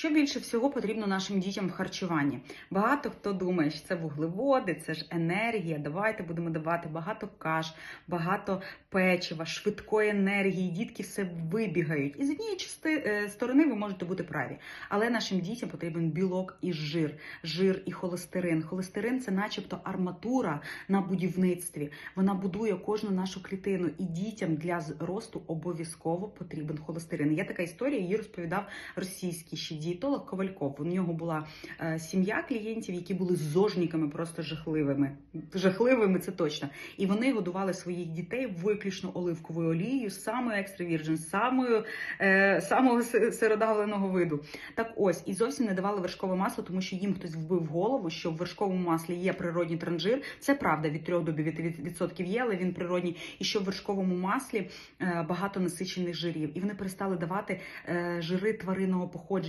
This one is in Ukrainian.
Що більше всього потрібно нашим дітям в харчуванні? Багато хто думає, що це вуглеводи, це ж енергія. Давайте будемо давати багато каш, багато печива, швидкої енергії. Дітки все вибігають. І з однієї е, сторони ви можете бути праві. Але нашим дітям потрібен білок і жир, жир і холестерин. Холестерин це, начебто, арматура на будівництві. Вона будує кожну нашу клітину. І дітям для зросту обов'язково потрібен холестерин. Є така історія, її розповідав російський ще дієтолог Ковальков. У нього була е, сім'я клієнтів, які були зожниками, просто жахливими. Жахливими, це точно. І вони годували своїх дітей виключно оливковою олією, самою екстра вірджин, самою е, самого си- сиродавленого виду. Так ось і зовсім не давали вершкове масло, тому що їм хтось вбив голову, що в вершковому маслі є природній транжир. Це правда, від 3 до 9% є, але він природній. І що в вершковому маслі е, багато насичених жирів. І вони перестали давати е, жири тваринного походження.